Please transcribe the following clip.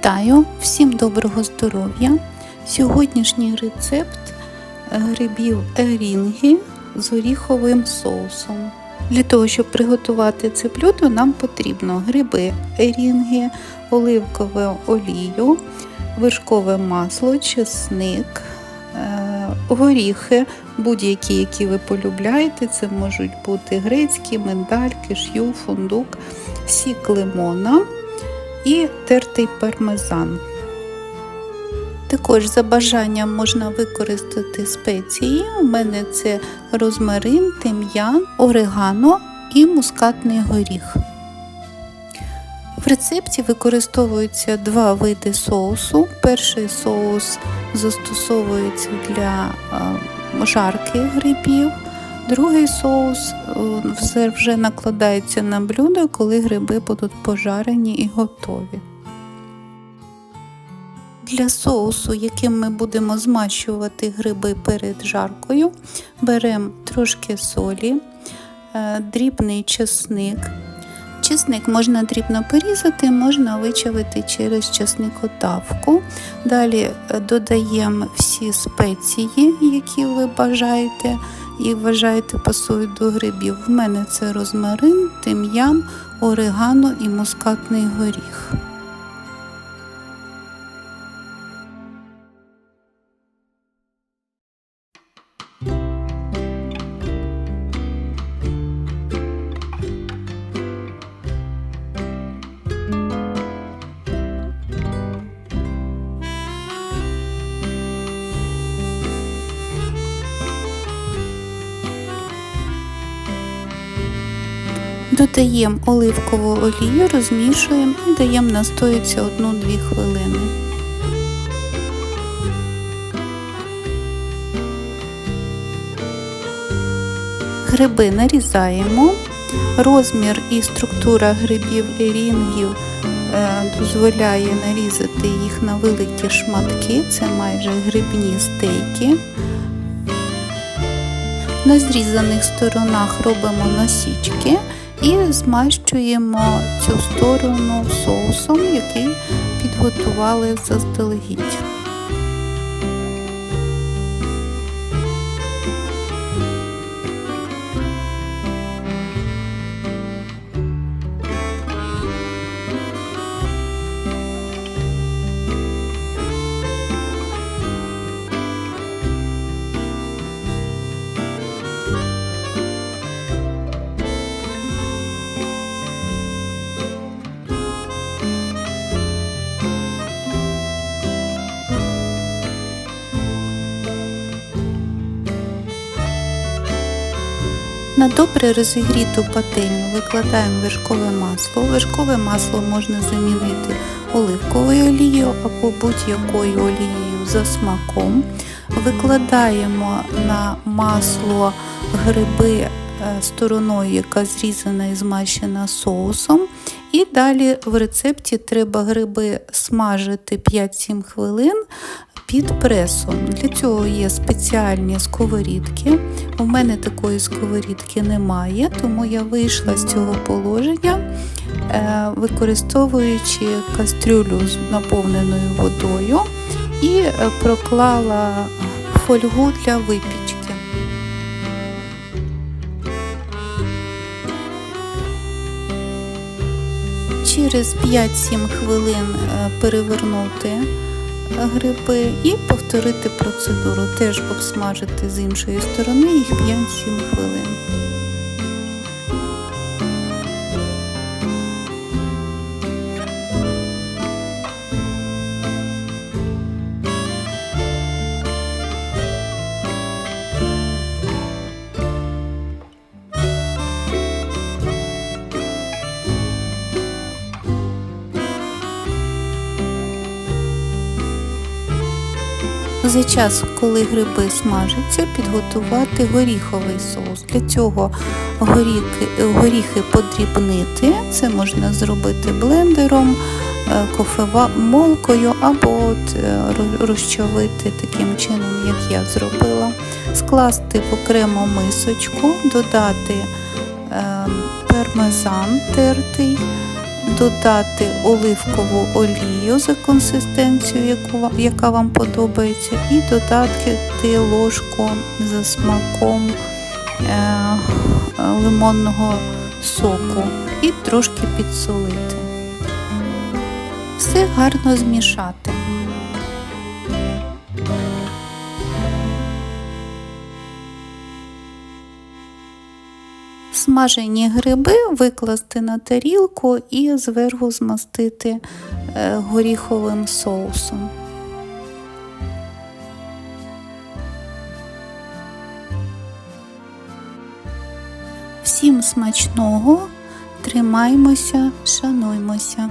Вітаю! Всім доброго здоров'я! Сьогоднішній рецепт грибів ерінги з горіховим соусом. Для того, щоб приготувати це блюдо, нам потрібно гриби ерінги, оливкову олію, вершкове масло, чесник, е, горіхи, будь-які, які ви полюбляєте. Це можуть бути грецькі, миндаль, киш'ю, фундук, сік лимона і тертий пармезан. Також за бажанням можна використати спеції. У мене це розмарин, тим'ян, орегано і мускатний горіх. В рецепті використовуються два види соусу. Перший соус застосовується для жарки грибів. Другий соус вже накладається на блюдо, коли гриби будуть пожарені і готові. Для соусу, яким ми будемо змащувати гриби перед жаркою, беремо трошки солі, дрібний чесник. Чесник можна дрібно порізати, можна вичавити через чесникотавку. Далі додаємо всі спеції, які ви бажаєте і вважаєте пасують до грибів. В мене це розмарин, тим'ян, орегано і мускатний горіх. Додаємо оливкову олію, розмішуємо і даємо настоїтися 1-2 хвилини. Гриби нарізаємо. Розмір і структура грибів ерінгів дозволяє нарізати їх на великі шматки, це майже грибні стейки. На зрізаних сторонах робимо насічки і змащуємо цю сторону соусом, який підготували заздалегідь. На добре розігріту пательню викладаємо вершкове масло. Вершкове масло можна замінити оливковою олією або будь-якою олією за смаком. Викладаємо на масло гриби стороною, яка зрізана і змащена соусом. І далі в рецепті треба гриби смажити 5-7 хвилин під пресом. Для цього є спеціальні сковорідки. У мене такої сковорідки немає, тому я вийшла з цього положення, е, використовуючи кастрюлю з наповненою водою і проклала фольгу для випічки. Через 5-7 хвилин перевернути гриби і повторити процедуру. Теж обсмажити з іншої сторони їх 5-7 хвилин. За час, коли гриби смажаться, підготувати горіховий соус. Для цього горіхи, подрібнити, це можна зробити блендером, е, кофемолкою або от е, розчавити таким чином, як я зробила. Скласти в окрему мисочку, додати е, пармезан тертий, додати оливкову олію за консистенцією, яка вам подобається, і додати ложку за смаком е, лимонного соку і трошки підсолити. Все гарно змішати. Смажені гриби викласти на тарілку і зверху змастити е, горіховим соусом. Всім смачного, тримаймося, шануймося.